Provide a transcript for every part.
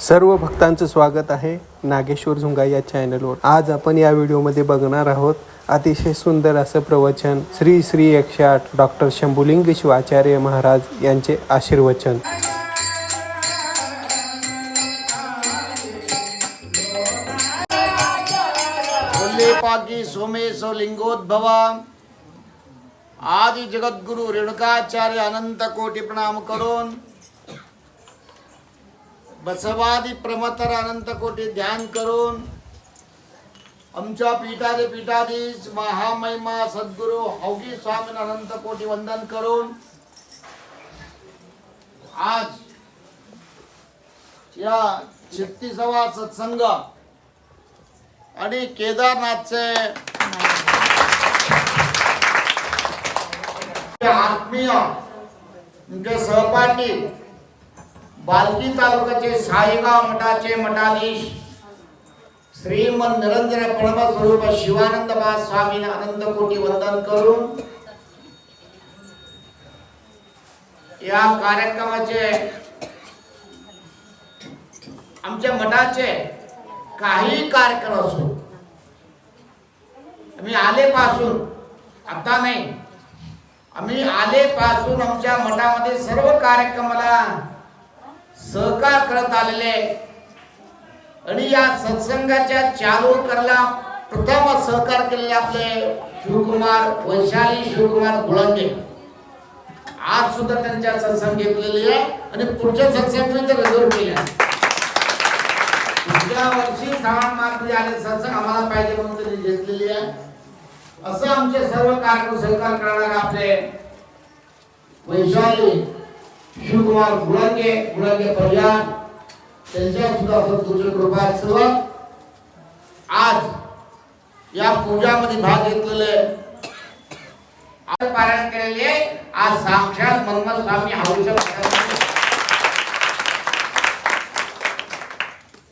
सर्व भक्तांचं स्वागत आहे नागेश्वर झुंगा या चॅनलवर आज आपण या व्हिडिओमध्ये बघणार आहोत अतिशय सुंदर असं प्रवचन श्री श्री एकशे आठ डॉक्टर शंभुलिंग शिवाचार्य महाराज यांचे आशीर्वचन. उल्लेपाकी सोमेश लिंगोद्भवा. आदि जगद्गुरु रेणुकाचार्य अनंत कोटी प्रणाम करून बसवादी प्रमतर अनंत कोटी ध्यान करून आमच्या पीठादे पीठाधीश महामहिमा सद्गुरु हौगी स्वामी अनंत कोटी वंदन करून आज या छत्तीसावा सत्संग आणि केदारनाथचे आत्मीय सहपाठी बालकी तालुक्याचे साईगाव मठाचे मठाधीश श्रीमंत निरंजन परमस्वरूप शिवानंद बा स्वामी अनंत कोटी वंदन करून या कार्यक्रमाचे आमच्या मठाचे काही कार्यक्रम असो आम्ही आलेपासून आता नाही आम्ही आलेपासून आमच्या मठामध्ये सर्व कार्यक्रमाला सहकार करत आलेले आणि या सत्संगाच्या चालू करला प्रथम सहकार केलेले आपले शिवकुमार वैशाली शिवकुमार गुळंगे आज सुद्धा त्यांच्या सत्संग घेतलेली आहे आणि पुढच्या सत्संग रिझर्व केले पुढच्या वर्षी श्रावण मार्ग आले सत्संग आम्हाला पाहिजे म्हणून त्यांनी घेतलेली आहे. असं आमचे सर्व कार्यक्रम सहकार करणारे आपले वैशाली शिवकुमार गुळांगे गुळांगे परिवार त्यांच्या सुद्धा सद्गुरूची कृपा सर्व. आज या पूजामध्ये भाग घेतलेले आज पारायण केलेले आज साक्षात मनमल स्वामी हौशा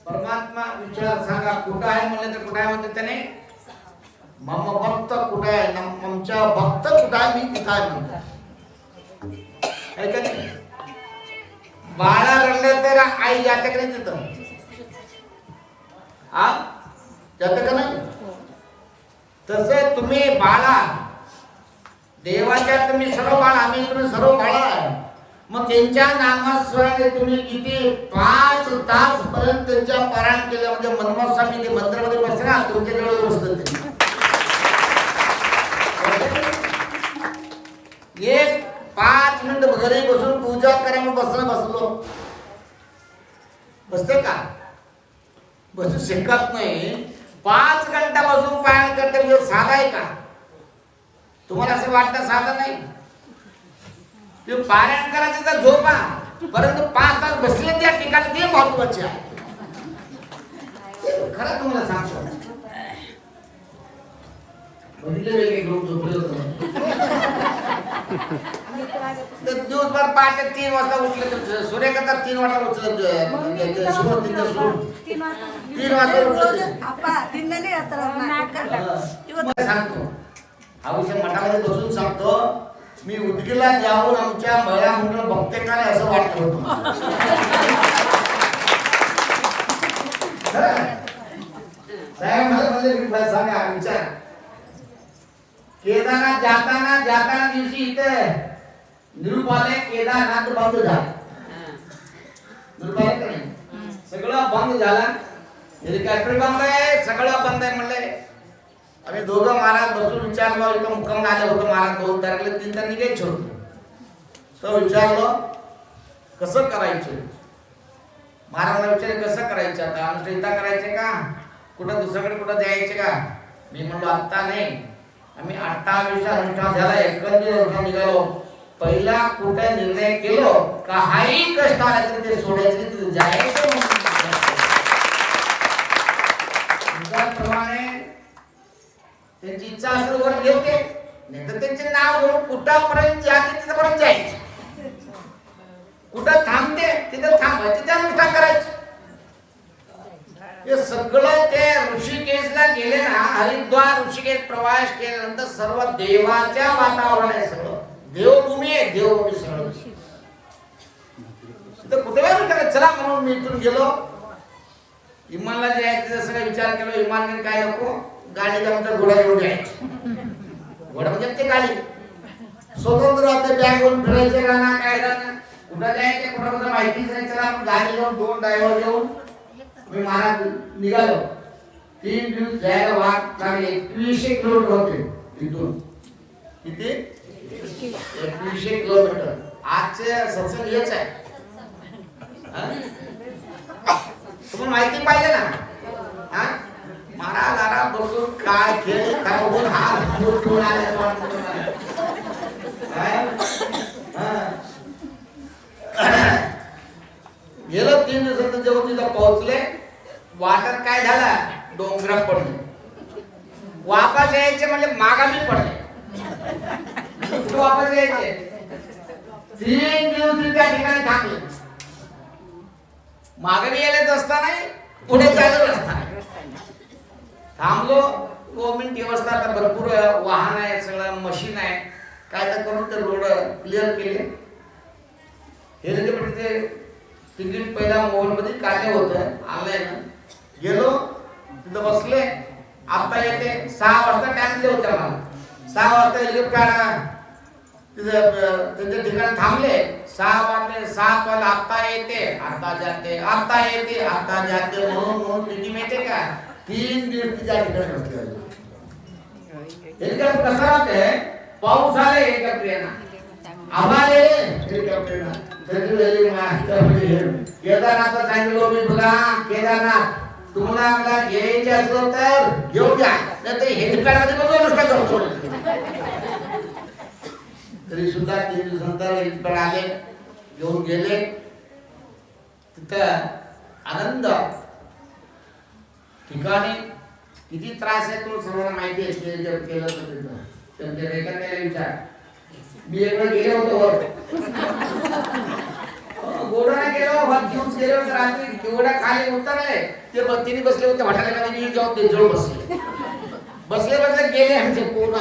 परमात्मा विचार सांगा कुठं आहे म्हणले तर कुठं आहे म्हणते त्याने? मम भक्त कुठं आहे? आमच्या भक्त कुठं आहे? मी तिथं आहे म्हणतो बाळा रडले तर आई याच्याकडे का हा? का नाही? तुम्ही बाळा देवाच्या तुम्ही सर्व बाळा आम्ही तुम्ही सर्व बाळा आहे. मग त्यांच्या नामस्मरणाने तुम्ही किती पाच तास पर्यंत त्यांच्या पारायण केलं? म्हणजे मनमोहन स्वामी ते मंदिरामध्ये बसला तुमच्या जवळ बसतात ते. एक पाच मिनिट घरी बसून पूजा करा मग बसलं बसलो. बसते का? बसू शकत नाही. पाच घंटा बसून पायन करते म्हणजे साधा आहे का? तुम्हाला असं वाटतं साधा नाही? ते पारायण करायचं तर झोपा. परंतु पाच तास बसले त्या ठिकाणी ते महत्त्वाचे आहे. खरं तुम्हाला सांगतो. दिवसभर पहाटे तीन वाजता उठले तर सूर्यकांता तीन वाजता उचलत तीन वाजता तीन वाजता उठले. सांगतो. आयुष्य मठामध्ये बसून सांगतो मी उदगीला जाऊन आमच्या महिला मंडळ बघते का नाही असं वाटत होतं? साहेब मला म्हणजे सांगा विचार केदारनाथ जाताना जाताना दिवशी इथे निरुपाले केदारनाथ बंद झाला. सगळं बंद झाला. हेलिकॉप्टर बंद आहे सगळं बंद आहे म्हणले. आम्ही दोघं महाराज बसून विचारलो इथं मुक्काम आले होतं महाराज दोन तारखेला तीन तारखे घ्यायचे होते. तर विचारलो कसं करायचं? महाराजला विचारले कसं करायचं आता? अनुष्ठान इथं करायचे का? कुठं दुसरीकडे कुठं जायचे का? मी म्हणलो आत्ता नाही. आम्ही अठ्ठावीस अनुष्ठान झाला एकंदरीत अनुष्ठान निघालो. पहिला कुठे निर्णय केलो का हाही कष्ट आला तरी ते सोडायचे तिथे जायचं त्याप्रमाणे त्यांची इच्छा असेल वर घेते नाही तर त्यांचे नाव घेऊन कुठापर्यंत जाते तिथपर्यंत जायचे. कुठं थांबते तिथं थांबायचे तिथे अनुष्ठान करायचे. हे सगळं ते केले ना हरिद्वार ऋषिकेश प्रवास केल्यानंतर सर्व देवाच्या वातावरण आहे सगळं. देवभूमी आहे देवभूमी सगळं. कुठे चला म्हणून मी इथून गेलो. इमानला जे आहे त्याचा सगळा विचार केला इमानने काय नको गाडी आमचा घोडा घेऊन जायची. घोडा म्हणजे ते गाडी. स्वतंत्र राहते बॅग घेऊन फिरायचे का ना काय कुठं जायचे कुठं कुठं माहितीच नाही चला गाडी घेऊन दोन ड्रायव्हर घेऊन मी महाराज निघालो. तीन दिवस जायला वाट लागले. एकवीसशे किलोमीटर होते तिथून किती? एकवीसशे किलोमीटर. आजचे सत्संग हेच आहे. तुम्हाला माहिती पाहिजे ना? महाराज आराम बसून काय खेळ काय बघून हात ठेवून आले गेलं गेलो तीन दिवसात जेव्हा तिथं पोहोचले. वाटत काय झाला? डोंगरात पडले वापस यायचे म्हणजे मागामी पडले वापस यायचे. तीन दिवस त्या ठिकाणी थांबले. मागणी यायला असताना पुढे चालत असता थांबलो. गव्हर्नमेंट व्यवस्था आता भरपूर वाहन आहे सगळं मशीन आहे. काय तर करून ते रोड क्लिअर केले. हे तिकीट पहिला मोबाईलमध्ये काढले होतं ऑनलाईन गेलो. तिथं बसले आता येते सहा वाजता टाइम दिले होते मला सहा वाजता हेलिकॉप्टर काढा तिथं त्यांच्या ठिकाणी थांबले सहा वाजले सात वाजले आता येते आता जाते आता येते आता जाते म्हणून म्हणून किती माहितीये का तीन दिवस तिच्या ठिकाणी बसले होते. हेलिकॉप्टर कसं राहते पाऊस आले हेलिकॉप्टर आम्हाला हेलिकॉप्टर केदारनाथला सांगितलं मी बघा केदारनाथ तुम्हाला आम्हाला घ्यायचे असलं तर घेऊ घ्या नाही तर हेलिपॅड बघू नुसतं जाऊन सोडून तरी सुद्धा तीन दिवसानंतर हेलिपॅड आले घेऊन गेले तिथं आनंद. ठिकाणी किती त्रास आहे तो सर्वांना माहिती असते जर केलं तर तिथं. त्यांच्या रेखाटायला विचार. मी एकदा गेलो होतो वर गेलो भात घेऊन गेलो तर रात्री गोडा खाली उतरले ते बत्तीने बसले होते हॉटेलमध्ये मी जाऊन ते जवळ बसले. बसले बसले गेले आमचे पूर्ण.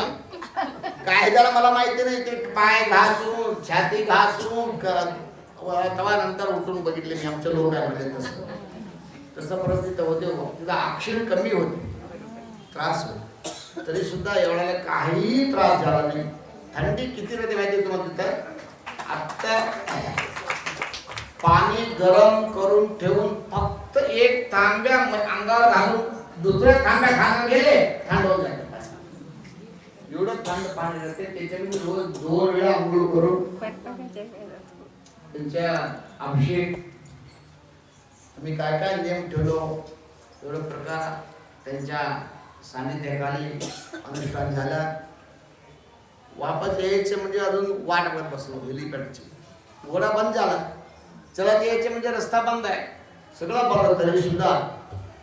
काय झालं मला माहिती नाही ते पाय घासून छाती घासून तेव्हा नंतर उठून बघितले मी आमच्या लोक आहे म्हणजे तसं तसं परिस्थिती होते तिचा तिथं कमी होते. त्रास होतो. तरी सुद्धा एवढ्याला काही त्रास झाला नाही. थंडी किती राहते माहिती आहे तुम्हाला तिथं? आत्ता पाणी गरम करून ठेवून फक्त एक तांब्या अंगावर घालून दुसऱ्या तांब्या खायला गेले थंड होऊन जाते एवढं थंड पाणी जाते त्याच्यामध्ये रोज दोन वेळा आंघोळ करून त्यांच्या अभिषेक आम्ही काय काय नियम ठेवलो एवढं प्रकार त्यांच्या सान्निध्याखाली अनुष्ठान झाला. वापस यायचे म्हणजे अजून वाट बसलो हेलिपॅडची घोडा बंद झाला. चला ते यायचे म्हणजे रस्ता बंद आहे. सगळं बंद तरी सुद्धा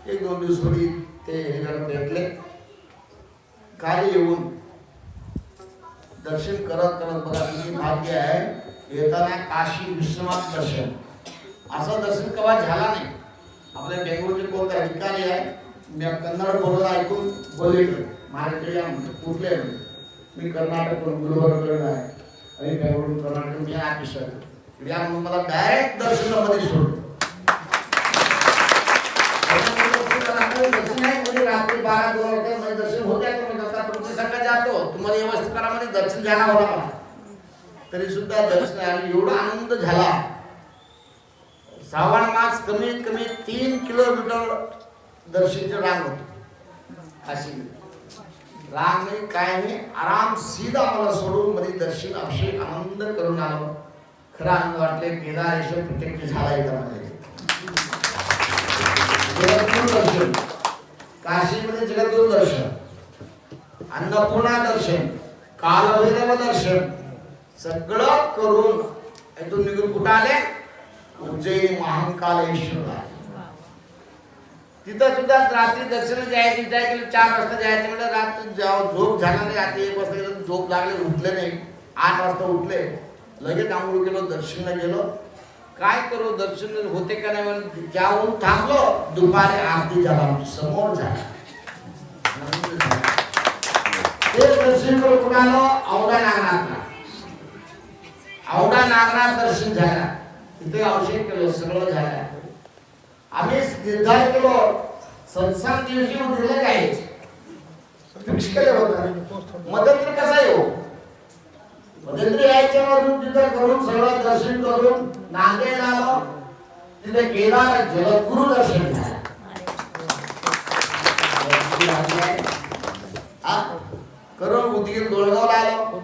एक दोन दिवस थोडी ते हेलिपॅड भेटले खाली येऊन दर्शन करत करत बघा किती भाग्य आहे. येताना काशी विश्वनाथ दर्शन. असं दर्शन केव्हा झाला नाही. आपल्या बेंगळूरचे कोणते अधिकारी आहे. मी कन्नड बोलत ऐकून बोलले. महाराष्ट्रीय म्हणजे कुठले म्हणजे. मी कर्नाटक गुलबर्गकडून आहे. आणि बेंगळूर कर्नाटक मी ऑफिसर या म्हणून मला डायरेक्ट दर्शनामध्ये सोडलं. दर्शन आहे म्हणजे रात्री बारा दोन वाजता म्हणजे दर्शन होते आहे सगळं जातो तुम्हाला व्यवस्थित करा म्हणजे दर्शन झाला होता मला तरी सुद्धा दर्शन आणि एवढा आनंद झाला. श्रावण मास कमीत कमी तीन किलोमीटर दर्शनची रांग होती. अशी. रांग नाही काय नाही आराम सीधा मला सोडून मध्ये दर्शन अभिषेक आनंद करून आलो. खरा आनंद वाटले केदारेश्वर प्रत्यक्ष झाला इथं. मध्ये काशीमध्ये जगद्गुरु दर्शन. अन्नपूर्णा दर्शन कालभैरव दर्शन सगळं करून इथून निघून कुठं आले? उज्जैन महाकालेश्वर तिथं सुद्धा रात्री दर्शन जायचे जायचे चार वाजता जायचे म्हणजे रात्री झोप झाला नाही रात्री एक वाजता झोप लागले उठले नाही आठ वाजता उठले लगेच आंघोळ गेलो दर्शनला गेलो. काय करू दर्शन होते का नाही म्हणून? जाऊन थांबलो. दुपारी आरती झाला आमची समोर झाला. ते दर्शन करून कुठं आलो औंढा नागनाथला. औंढा नागनाथ दर्शन झाला. तिथे अभिषेक केलं सगळं झालं. आम्ही निर्धार केलो संसार दिवशी काय फिक्स केलं होतं. मदत कसा येऊ? मदत यायच्या तिथे तिथं करून सगळं दर्शन करून नांदेड आलो तिथे केदार जगद्गुरु दर्शन झालं करून उदगीर दोळगावला आलो.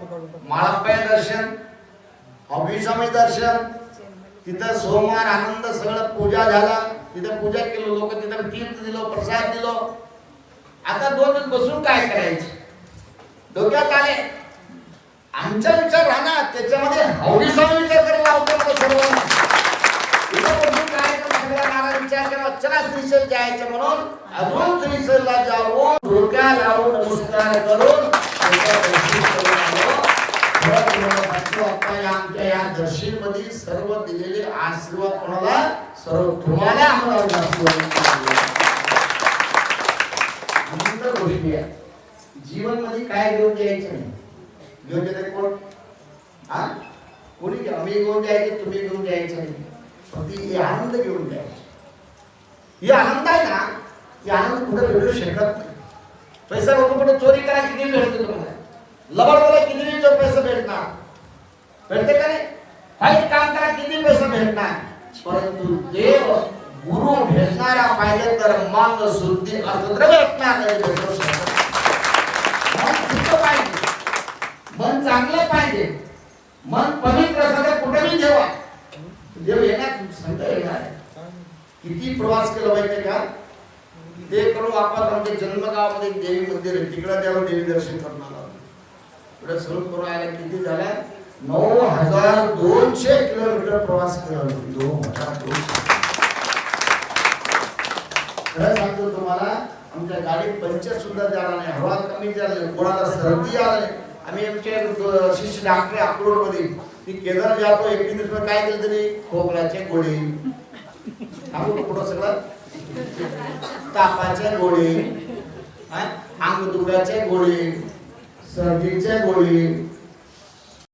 माळप्पा दर्शन हॉबीस्वामी दर्शन तिथं सोमवार आनंद सगळं पूजा झाला. तिथं पूजा केलो लोक तिथं तीर्थ दिलो प्रसाद दिलो. आता दोन दिवस बसून काय करायचे? डोक्यात आले. आमचा विचार राहणार त्याच्यामध्ये हवडीचा विचार करायला लावतो सर्वांना. काय विचार करा चला श्रीशैल जायचं म्हणून अजून श्रीशैलला जाऊन डोक्या लावून नमस्कार करून आमच्या या सर्व दिलेले आशीर्वाद कोणाला? सर्व तुम्हाला आम्हाला आशीर्वाद गोष्टी जीवनमध्ये काय घेऊन द्यायचं नाही. घेऊन कोण हा कोणी आम्ही घेऊन द्यायचे तुम्ही घेऊन द्यायचं नाही फक्त हे आनंद घेऊन द्यायचे हे आनंद आहे ना हे आनंद कुठे भेटू शकत नाही पैसा लोक कुठे चोरी करा किती भेटतो तुम्हाला लबाड किती वेळ पैसा भेटणार भेटते का नाही काही काम करा किती पैसा भेटणार परंतु देव गुरु भेटणारा पाहिजे तर मन शुद्धी असं तर भेटणार नाही भेटू शकत. मन शुद्ध पाहिजे मन चांगलं पाहिजे. मन पवित्र सगळं कुठेही ठेवा देव येणार संत येणार. किती प्रवास केला माहितीये का? ते करू आपण आमच्या जन्मगावामध्ये देवी मंदिर आहे. तिकडे त्यावर देवी दर्शन करणार आहोत. पुढे सुरू करून आयला किती झाला? नऊ हजार दोनशे किलोमीटर प्रवास केला दोन हजार दोनशे. खरं सांगतो तुम्हाला आमच्या गाडीत पंचर सुद्धा झाला नाही हवा कमी झाली कोणाला सर्दी आली. आम्ही आमचे शिष्य डॉक्टर अक्रोडमध्ये ती केदार जातो एक दिवस काय केलं तरी? खोकल्याचे गोळे. आपण पुढं सगळं. तापाचे गोळे. अंग दुखाचे गोळे. सर्दीचे गोळी.